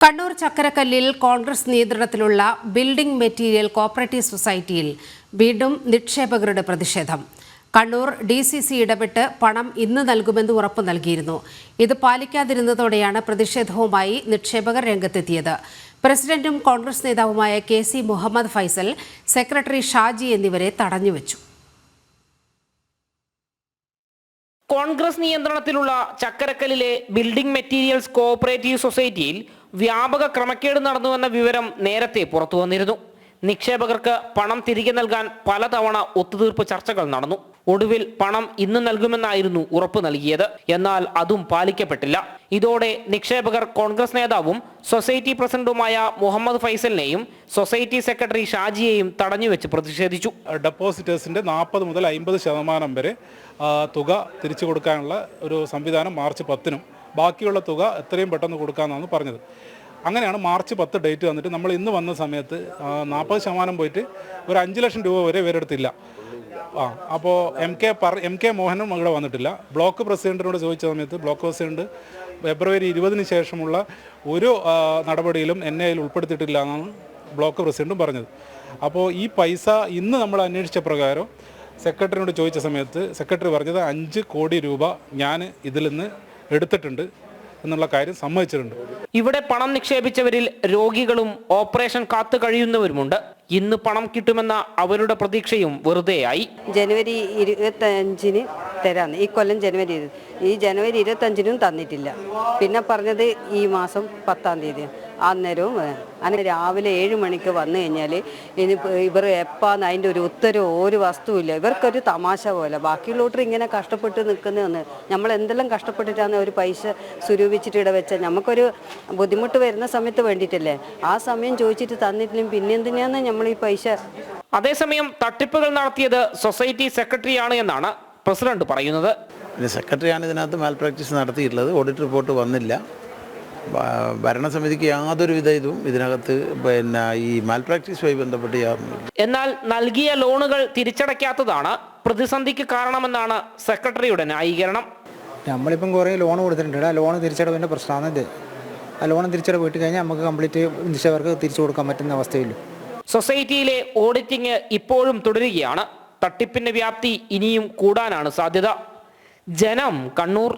കണ്ണൂർ ചക്കരക്കല്ലിൽ കോൺഗ്രസ് നിയന്ത്രണത്തിലുള്ള building material cooperative സൊസൈറ്റിയിൽ വീണ്ടും നിക്ഷേപകരുടെ പ്രതിഷേധം. കണ്ണൂർ ഡി സി സി ഇടപെട്ട് പണം ഇന്ന് നൽകുമെന്ന് ഉറപ്പു നൽകിയിരുന്നു. ഇത് പാലിക്കാതിരുന്നതോടെയാണ് പ്രതിഷേധവുമായി നിക്ഷേപകർ രംഗത്തെത്തിയത്. പ്രസിഡന്റും കോൺഗ്രസ് നേതാവുമായ K C Muhammad Faisal secretary Shaji എന്നിവരെ തടഞ്ഞുവച്ചു. കോൺഗ്രസ് നിയന്ത്രണത്തിലുള്ള ചക്കരക്കല്ലിലെ ബിൽഡിംഗ് മെറ്റീരിയൽസ് കോഓപ്പറേറ്റീവ് സൊസൈറ്റിയിൽ വ്യാപക ക്രമക്കേട് നടന്നുവെന്ന വിവരം നേരത്തെ പുറത്തു വന്നിരുന്നു. നിക്ഷേപകർക്ക് പണം തിരികെ നൽകാൻ പലതവണ ഒത്തുതീർപ്പ് ചർച്ചകൾ നടന്നു. ഒടുവിൽ പണം ഇന്ന് നൽകുമെന്നായിരുന്നു ഉറപ്പ് നൽകിയത്. എന്നാൽ അതും പാലിക്കപ്പെട്ടില്ല. ഇതോടെ നിക്ഷേപകർ കോൺഗ്രസ് നേതാവും സൊസൈറ്റി പ്രസിഡന്റുമായ മുഹമ്മദ് ഫൈസലിനെയും സൊസൈറ്റി സെക്രട്ടറി ഷാജിയെയും തടഞ്ഞുവെച്ച് പ്രതിഷേധിച്ചു. ഡെപ്പോസിറ്റേഴ്സിന്റെ നാൽപ്പത് മുതൽ അമ്പത് ശതമാനം വരെ തുക തിരിച്ചു കൊടുക്കാനുള്ള ഒരു സംവിധാനം മാർച്ച് പത്തിനും ബാക്കിയുള്ള തുക എത്രയും പെട്ടെന്ന് കൊടുക്കാമെന്നാണ് പറഞ്ഞത്. അങ്ങനെയാണ് മാർച്ച് പത്ത് ഡേറ്റ് വന്നിട്ട് നമ്മൾ ഇന്ന് വന്ന സമയത്ത് നാൽപ്പത് ശതമാനം പോയിട്ട് ഒരു അഞ്ച് ലക്ഷം രൂപ വരെ ഇവരെടുത്തില്ല. ആ അപ്പോൾ എം കെ പറ എം കെ മോഹനും ഇവിടെ വന്നിട്ടില്ല. ബ്ലോക്ക് പ്രസിഡന്റിനോട് ചോദിച്ച സമയത്ത് ബ്ലോക്ക് പ്രസിഡന്റ് ഫെബ്രുവരി ഇരുപതിന് ശേഷമുള്ള ഒരു നടപടിയിലും എന്നെ അതിൽ ഉൾപ്പെടുത്തിയിട്ടില്ല എന്നാണ് ബ്ലോക്ക് പ്രസിഡന്റും പറഞ്ഞത്. അപ്പോൾ ഈ പൈസ ഇന്ന് നമ്മൾ അന്വേഷിച്ച പ്രകാരം സെക്രട്ടറിനോട് ചോദിച്ച സമയത്ത് സെക്രട്ടറി പറഞ്ഞത് അഞ്ച് കോടി രൂപ ഞാൻ ഇതിൽ നിന്ന് എടുത്തിട്ടുണ്ട് എന്നുള്ള കാര്യം സമ്മതിച്ചിട്ടുണ്ട്. ഇവിടെ പണം നിക്ഷേപിച്ചവരിൽ രോഗികളും ഓപ്പറേഷൻ കാത്തു കഴിയുന്നവരുമുണ്ട്. ഇന്ന് പണം കിട്ടുമെന്ന അവരുടെ പ്രതീക്ഷയും വെറുതെയായി. ജനുവരി ഇരുപത്തഞ്ചിന് തരാന്ന് ഈ കൊല്ലം ജനുവരി ഈ ജനുവരി ഇരുപത്തഞ്ചിനും തന്നിട്ടില്ല. പിന്നെ പറഞ്ഞത് ഈ മാസം പത്താം തീയതി അന്നേരവും. അങ്ങനെ രാവിലെ ഏഴ് മണിക്ക് വന്നു കഴിഞ്ഞാൽ ഇനി ഇവർ എപ്പാന്ന് അതിന്റെ ഒരു ഉത്തരവ് ഒരു വസ്തുവില്ല. ഇവർക്കൊരു തമാശ പോലെ. ബാക്കിയുള്ളവർ ഇങ്ങനെ കഷ്ടപ്പെട്ട് നിൽക്കുന്നതെന്ന് നമ്മൾ എന്തെല്ലാം കഷ്ടപ്പെട്ടിട്ടാണ് ഒരു പൈസ സ്വരൂപിച്ചിട്ട് ഇവിടെ വെച്ചാൽ നമുക്കൊരു ബുദ്ധിമുട്ട് വരുന്ന സമയത്ത് വേണ്ടിയിട്ടല്ലേ? ആ സമയം ചോദിച്ചിട്ട് തന്നിട്ടില്ലെങ്കിൽ പിന്നെ എന്തിനാന്ന് നമ്മൾ ഈ പൈസ? അതേസമയം തട്ടിപ്പുകൾ നടത്തിയത് സൊസൈറ്റി സെക്രട്ടറിയാണ് എന്നാണ് പ്രസിഡന്റ് പറയുന്നത്. സെക്രട്ടറിയാണ് ഇതിനകത്ത് മാൽ പ്രാക്ടീസ് നടത്തിയിട്ടുള്ളത്. ഓഡിറ്റ് റിപ്പോർട്ട് വന്നില്ല. ഭരണസമിതിക്ക് യാതൊരു വിധ ഇതും ഇതിനകത്ത് പിന്നെ ഈ മാൽ പ്രാക്ടീസുമായി ബന്ധപ്പെട്ട് എന്നാൽ നൽകിയ ലോണുകൾ തിരിച്ചടയ്ക്കാത്തതാണ് പ്രതിസന്ധിക്ക് കാരണമെന്നാണ് സെക്രട്ടറിയുടെ ന്യായീകരണം. നമ്മളിപ്പം കുറേ ലോൺ കൊടുത്തിട്ടുണ്ട്. ആ ലോൺ തിരിച്ചടവിന്റെ പ്രശ്നമാണ് ഇത്. ആ ലോൺ തിരിച്ചടവ് പോയിട്ട് കഴിഞ്ഞാൽ നമുക്ക് കംപ്ലീറ്റ് നിക്ഷേപകർക്ക് തിരിച്ചു കൊടുക്കാൻ പറ്റുന്ന അവസ്ഥയില്ല. സൊസൈറ്റിയിലെ ഓഡിറ്റിംഗ് ഇപ്പോഴും തുടരുകയാണ്. തട്ടിപ്പിന്റെ വ്യാപ്തി ഇനിയും കൂടാനാണ് സാധ്യത. ജനം കണ്ണൂർ